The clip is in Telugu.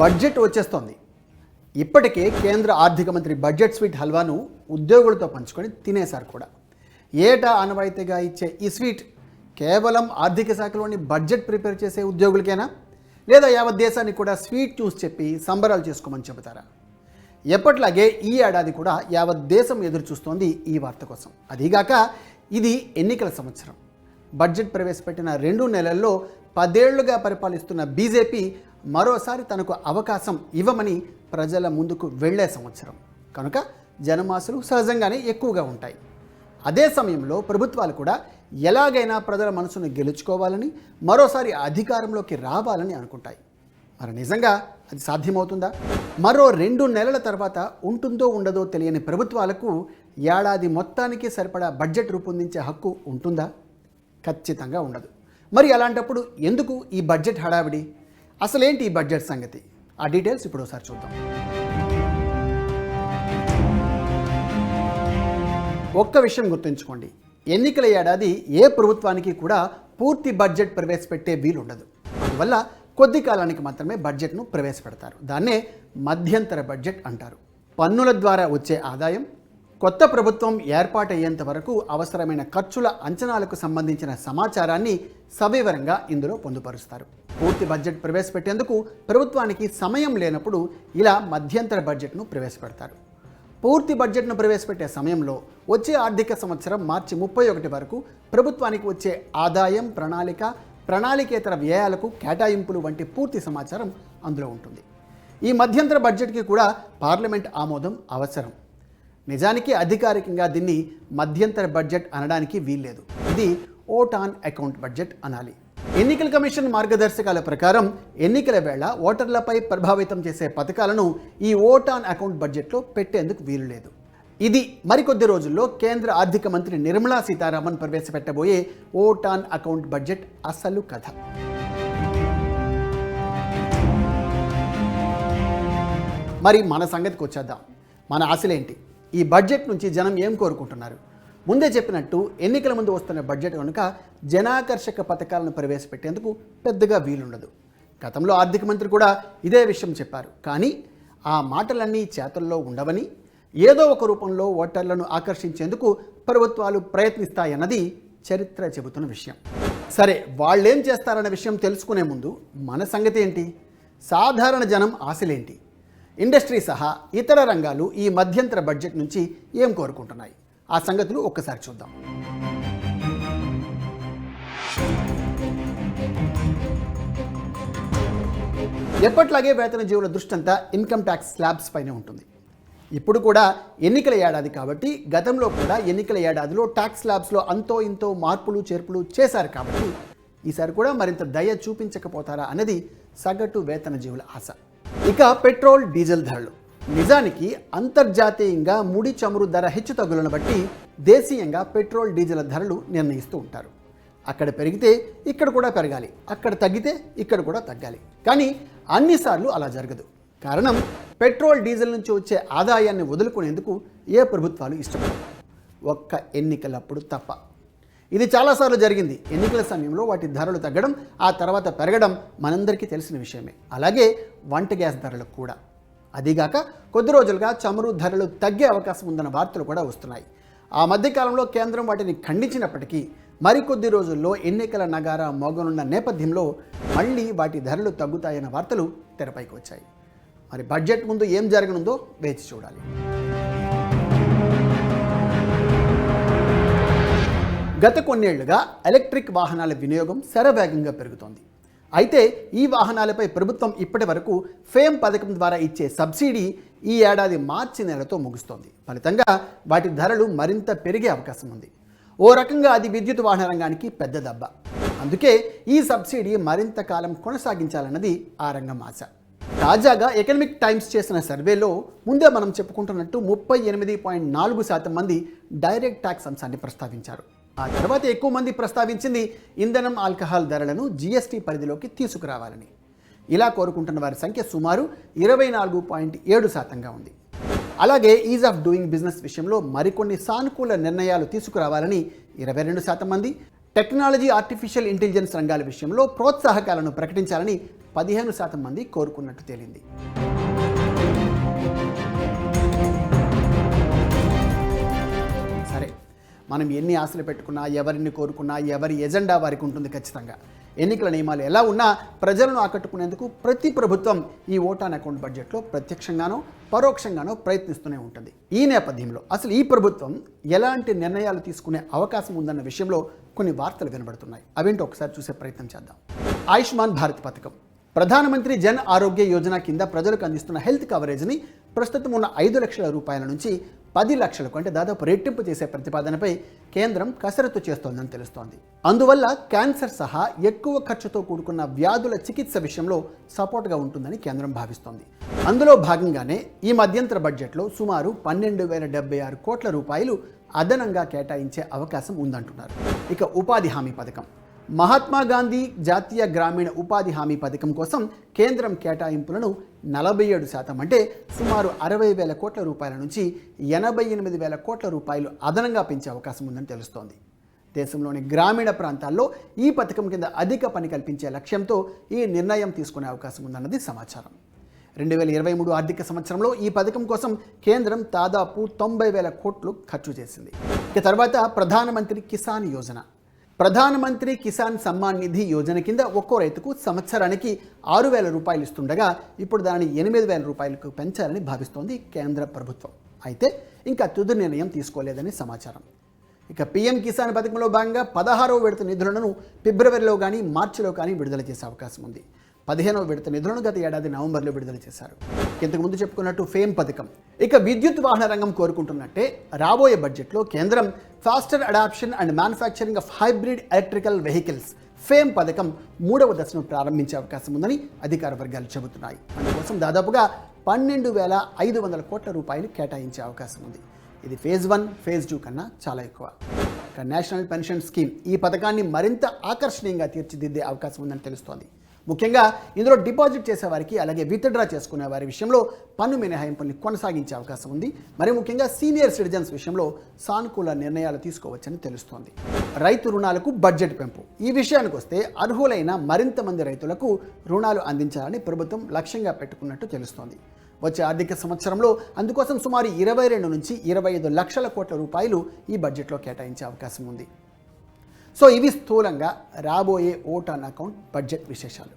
బడ్జెట్ వచ్చేస్తోంది. ఇప్పటికే కేంద్ర ఆర్థిక మంత్రి బడ్జెట్ స్వీట్ హల్వాను ఉద్యోగులతో పంచుకొని తినేశారు కూడా. ఏటా అనవాయితీగా ఇచ్చే ఈ స్వీట్ కేవలం ఆర్థిక శాఖలోని బడ్జెట్ ప్రిపేర్ చేసే ఉద్యోగులకేనా? లేదా యావత్ దేశానికి కూడా స్వీట్ చూసి చెప్పి సంబరాలు చేసుకోమని చెబుతారా? ఎప్పట్లాగే ఈ ఏడాది కూడా యావత్ దేశం ఎదురు చూస్తోంది ఈ వార్త కోసం. అదీగాక ఇది ఎన్నికల సంవత్సరం. బడ్జెట్ ప్రవేశపెట్టిన రెండు నెలల్లో పదేళ్ళుగా పరిపాలిస్తున్న బీజేపీ మరోసారి తనకు అవకాశం ఇవ్వమని ప్రజల ముందుకు వెళ్ళే సంవత్సరం. కనుక జనమాసులు సహజంగానే ఎక్కువగా ఉంటాయి. అదే సమయంలో ప్రభుత్వాలు కూడా ఎలాగైనా ప్రజల మనసును గెలుచుకోవాలని మరోసారి అధికారంలోకి రావాలని అనుకుంటాయి. మరి నిజంగా అది సాధ్యమవుతుందా? మరో రెండు నెలల తర్వాత ఉంటుందో ఉండదో తెలియని ప్రభుత్వాలకు ఏడాది మొత్తానికి సరిపడా బడ్జెట్ రూపొందించే హక్కు ఉంటుందా? ఖచ్చితంగా ఉండదు. మరి అలాంటప్పుడు ఎందుకు ఈ బడ్జెట్ హడావిడి? అసలేంటి ఈ బడ్జెట్ సంగతి? ఆ డీటెయిల్స్ ఇప్పుడు ఒకసారి చూద్దాం. ఒక్క విషయం గుర్తుంచుకోండి. ఎన్నికల ఏడాది ఏ ప్రభుత్వానికి కూడా పూర్తి బడ్జెట్ ప్రవేశపెట్టే వీలు ఉండదు అందువల్ల కొద్ది కాలానికి మాత్రమే బడ్జెట్ను ప్రవేశపెడతారు. దాన్నే మధ్యంతర బడ్జెట్ అంటారు. పన్నుల ద్వారా వచ్చే ఆదాయం కొత్త ప్రభుత్వం ఏర్పాటయ్యేంత వరకు అవసరమైన ఖర్చుల అంచనాలకు సంబంధించిన సమాచారాన్ని సవివరంగా ఇందులో పొందుపరుస్తారు. పూర్తి బడ్జెట్ ప్రవేశపెట్టేందుకు ప్రభుత్వానికి సమయం లేనప్పుడు ఇలా మధ్యంతర బడ్జెట్ను ప్రవేశపెడతారు. పూర్తి బడ్జెట్ను ప్రవేశపెట్టే సమయంలో వచ్చే ఆర్థిక సంవత్సరం మార్చి ముప్పై ఒకటి వరకు ప్రభుత్వానికి వచ్చే ఆదాయం ప్రణాళిక ప్రణాళికేతర వ్యయాలకు కేటాయింపులు వంటి పూర్తి సమాచారం అందులో ఉంటుంది. ఈ మధ్యంతర బడ్జెట్కి కూడా పార్లమెంట్ ఆమోదం అవసరం. నిజానికి అధికారికంగా దీన్ని మధ్యంతర బడ్జెట్ అనడానికి వీల్లేదు. ఇది ఓట్ ఆన్ అకౌంట్ బడ్జెట్ అనాలి. ఎన్నికల కమిషన్ మార్గదర్శకాల ప్రకారం ఎన్నికల వేళ ఓటర్లపై ప్రభావితం చేసే పథకాలను ఈ ఓట్ ఆన్ అకౌంట్ బడ్జెట్లో పెట్టేందుకు వీలు లేదు ఇది మరికొద్ది రోజుల్లో కేంద్ర ఆర్థిక మంత్రి నిర్మలా సీతారామన్ ప్రవేశపెట్టబోయే ఓట్ ఆన్ అకౌంట్ బడ్జెట్ అసలు కథ. మరి మన సంగతికి వచ్చేద్దాం మన ఆశలేంటి? ఈ బడ్జెట్ నుంచి జనం ఏం కోరుకుంటున్నారు? ముందే చెప్పినట్టు ఎన్నికల ముందు వస్తున్న బడ్జెట్ కనుక జనాకర్షక పథకాలను ప్రవేశపెట్టేందుకు పెద్దగా వీలుండదు. గతంలో ఆర్థిక మంత్రి కూడా ఇదే విషయం చెప్పారు. కానీ ఆ మాటలన్నీ చేతల్లో ఉండవని ఏదో ఒక రూపంలో ఓటర్లను ఆకర్షించేందుకు ప్రభుత్వాలు ప్రయత్నిస్తాయన్నది చరిత్ర చెబుతున్న విషయం. సరే వాళ్ళేం చేస్తారన్న విషయం తెలుసుకునే ముందు మన సంగతి ఏంటి? సాధారణ జనం ఆశలేంటి? ఇండస్ట్రీ సహా ఇతర రంగాలు ఈ మధ్యంతర బడ్జెట్ నుంచి ఏం కోరుకుంటున్నాయి? ఆ సంగతులు ఒక్కసారి చూద్దాం. ఎప్పట్లాగే వేతన జీవుల దృష్టంతా ఇన్కమ్ ట్యాక్స్ స్లాబ్స్ పైనే ఉంటుంది. ఇప్పుడు కూడా ఎన్నికల ఏడాది కాబట్టి గతంలో కూడా ఎన్నికల ఏడాదిలో ట్యాక్స్ స్లాబ్స్లో అంతో ఇంతో మార్పులు చేర్పులు చేశారు కాబట్టి ఈసారి కూడా మరింత దయ చూపించకపోతారా అన్నది సగటు వేతన జీవుల ఆశ. ఇక పెట్రోల్ డీజిల్ ధరలు. నిజానికి అంతర్జాతీయంగా ముడి చమురు ధర హెచ్చు తగ్గులను బట్టి దేశీయంగా పెట్రోల్ డీజిల్ ధరలు నిర్ణయిస్తూ ఉంటారు. అక్కడ పెరిగితే ఇక్కడ కూడా పెరగాలి అక్కడ తగ్గితే ఇక్కడ కూడా తగ్గాలి. కానీ అన్నిసార్లు అలా జరగదు. కారణం పెట్రోల్ డీజిల్ నుంచి వచ్చే ఆదాయాన్ని వదులుకునేందుకు ఏ ప్రభుత్వాలు ఇష్టపడవు. ఒక్క ఎన్నికలప్పుడు తప్ప. ఇది చాలాసార్లు జరిగింది. ఎన్నికల సమయంలో వాటి ధరలు తగ్గడం ఆ తర్వాత పెరగడం మనందరికీ తెలిసిన విషయమే. అలాగే వంట గ్యాస్ ధరలకు కూడా. అదీగాక కొద్ది రోజులుగా చమురు ధరలు తగ్గే అవకాశం ఉందన్న వార్తలు కూడా వస్తున్నాయి. ఆ మధ్యకాలంలో కేంద్రం వాటిని ఖండించినప్పటికీ మరికొద్ది రోజుల్లో ఎన్నికల నగారా మోగనున్న నేపథ్యంలో మళ్ళీ వాటి ధరలు తగ్గుతాయన్న వార్తలు తెరపైకి వచ్చాయి. మరి బడ్జెట్ ముందు ఏం జరగనుందో వేచి చూడాలి. గత కొన్నేళ్ళుగా ఎలక్ట్రిక్ వాహనాల వినియోగం శరవేగంగా పెరుగుతోంది. అయితే ఈ వాహనాలపై ప్రభుత్వం ఇప్పటి వరకు ఫేమ్ పథకం ద్వారా ఇచ్చే సబ్సిడీ ఈ ఏడాది మార్చి నెలతో ముగుస్తోంది. ఫలితంగా వాటి ధరలు మరింత పెరిగే అవకాశం ఉంది. ఓ రకంగా అది విద్యుత్ వాహన రంగానికి పెద్ద దెబ్బ. అందుకే ఈ సబ్సిడీ మరింత కాలం కొనసాగించాలన్నది ఆ రంగం ఆశ. తాజాగా ఎకనమిక్ టైమ్స్ చేసిన సర్వేలో ముందే మనం చెప్పుకుంటున్నట్టు ముప్పై ఎనిమిది పాయింట్ నాలుగు శాతం మంది డైరెక్ట్ ట్యాక్స్ అంశాన్ని ప్రస్తావించారు. ఆ తర్వాత ఎక్కువ మంది ప్రస్తావించింది ఇంధనం ఆల్కహాల్ ధరలను జీఎస్టీ పరిధిలోకి తీసుకురావాలని. ఇలా కోరుకుంటున్న వారి సంఖ్య సుమారు ఇరవై నాలుగు పాయింట్ ఏడు శాతంగా ఉంది. అలాగే ఈజ్ ఆఫ్ డూయింగ్ బిజినెస్ విషయంలో మరికొన్ని సానుకూల నిర్ణయాలు తీసుకురావాలని ఇరవై రెండు శాతం మంది. టెక్నాలజీ ఆర్టిఫిషియల్ ఇంటెలిజెన్స్ రంగాల విషయంలో ప్రోత్సాహకాలను ప్రకటించాలని పదిహేను శాతం మంది కోరుకున్నట్టు తేలింది. మనం ఎన్ని ఆశలు పెట్టుకున్నా ఎవరిని కోరుకున్నా ఎవరి ఎజెండా వారికి ఉంటుంది ఖచ్చితంగా. ఎన్నికల నియమాలు ఎలా ఉన్నా ప్రజలను ఆకట్టుకునేందుకు ప్రతి ప్రభుత్వం ఈ ఓటాన్ అకౌంట్ బడ్జెట్లో ప్రత్యక్షంగానో పరోక్షంగానో ప్రయత్నిస్తూనే ఉంటుంది. ఈ నేపథ్యంలో అసలు ఈ ప్రభుత్వం ఎలాంటి నిర్ణయాలు తీసుకునే అవకాశం ఉందన్న విషయంలో కొన్ని వార్తలు వినబడుతున్నాయి. అవేంటో ఒకసారి చూసే ప్రయత్నం చేద్దాం. ఆయుష్మాన్ భారత్ పథకం. ప్రధానమంత్రి జన్ ఆరోగ్య యోజన కింద ప్రజలకు అందిస్తున్న హెల్త్ కవరేజ్ని ప్రస్తుతం ఉన్న ఐదు లక్షల రూపాయల నుంచి పది లక్షలకు అంటే దాదాపు రెట్టింపు చేసే ప్రతిపాదనపై కేంద్రం కసరత్తు చేస్తోందని తెలుస్తోంది. అందువల్ల క్యాన్సర్ సహా ఎక్కువ ఖర్చుతో కూడుకున్న వ్యాధుల చికిత్స విషయంలో సపోర్ట్గా ఉంటుందని కేంద్రం భావిస్తోంది. అందులో భాగంగానే ఈ మధ్యంతర బడ్జెట్లో సుమారు పన్నెండు వేల డెబ్బై ఆరు కోట్ల రూపాయలు అదనంగా కేటాయించే అవకాశం ఉందంటున్నారు. ఇక ఉపాధి హామీ పథకం. మహాత్మా గాంధీ జాతీయ గ్రామీణ ఉపాధి హామీ పథకం కోసం కేంద్రం కేటాయింపులను నలభై ఏడు శాతం అంటే సుమారు అరవై వేల కోట్ల రూపాయల నుంచి ఎనభై ఎనిమిది వేల కోట్ల రూపాయలు అదనంగా పెంచే అవకాశం ఉందని తెలుస్తోంది. దేశంలోని గ్రామీణ ప్రాంతాల్లో ఈ పథకం కింద అధిక పని కల్పించే లక్ష్యంతో ఈ నిర్ణయం తీసుకునే అవకాశం ఉందన్నది సమాచారం. రెండు వేల ఇరవై మూడు ఆర్థిక సంవత్సరంలో ఈ పథకం కోసం కేంద్రం దాదాపు తొంభై వేల కోట్లు ఖర్చు చేసింది. ఇక తర్వాత ప్రధానమంత్రి కిసాన్ యోజన. ప్రధానమంత్రి కిసాన్ సమ్మాన్ నిధి యోజన కింద ఒక్కో రైతుకు సంవత్సరానికి ఆరు వేల రూపాయలు ఇస్తుండగా ఇప్పుడు దానిని ఎనిమిది వేల రూపాయలకు పెంచాలని భావిస్తోంది కేంద్ర ప్రభుత్వం. అయితే ఇంకా తుది నిర్ణయం తీసుకోలేదని సమాచారం. ఇక పీఎం కిసాన్ పథకంలో భాగంగా పదహారవ విడత నిధులను ఫిబ్రవరిలో కానీ మార్చిలో కానీ విడుదల చేసే అవకాశం ఉంది. పదిహేనవ విడత నిధులను గత ఏడాది నవంబర్లో విడుదల చేశారు. ఇంతకు ముందు చెప్పుకున్నట్టు ఫేమ్ పథకం. ఇక విద్యుత్ వాహన రంగం కోరుకుంటున్నట్టే రాబోయే బడ్జెట్లో కేంద్రం faster adoption and manufacturing of hybrid electrical vehicles FAME పథకం మూడవ దశను ప్రారంభించే అవకాశం ఉందని అధికార వర్గాలు చెబుతున్నాయి. అందుకోసం దాదాపుగా పన్నెండు వేల ఐదు వందల కోట్ల రూపాయలు కేటాయించే అవకాశం ఉంది. ఇది ఫేజ్ వన్ ఫేజ్ టూ కన్నా చాలా ఎక్కువ. నేషనల్ పెన్షన్ స్కీమ్ ఈ పథకాన్ని మరింత ఆకర్షణీయంగా తీర్చిదిద్దే అవకాశం ఉందని తెలుస్తోంది. ముఖ్యంగా ఇందులో డిపాజిట్ చేసేవారికి అలాగే విత్డ్రా చేసుకునే వారి విషయంలో పన్ను మినహాయింపుల్ని కొనసాగించే అవకాశం ఉంది. మరి ముఖ్యంగా సీనియర్ సిటిజన్స్ విషయంలో సానుకూల నిర్ణయాలు తీసుకోవచ్చని తెలుస్తోంది. రైతు రుణాలకు బడ్జెట్ పెంపు. ఈ విషయానికి వస్తే అర్హులైన మరింత మంది రైతులకు రుణాలు అందించాలని ప్రభుత్వం లక్ష్యంగా పెట్టుకున్నట్టు తెలుస్తోంది. వచ్చే ఆర్థిక సంవత్సరంలో అందుకోసం సుమారు ఇరవై రెండు నుంచి ఇరవై ఐదు లక్షల కోట్ల రూపాయలు ఈ బడ్జెట్లో కేటాయించే అవకాశం ఉంది. సో ఇవి స్థూలంగా రాబోయే ఓట్ ఓటాన్ అకౌంట్ బడ్జెట్ విశేషాలు.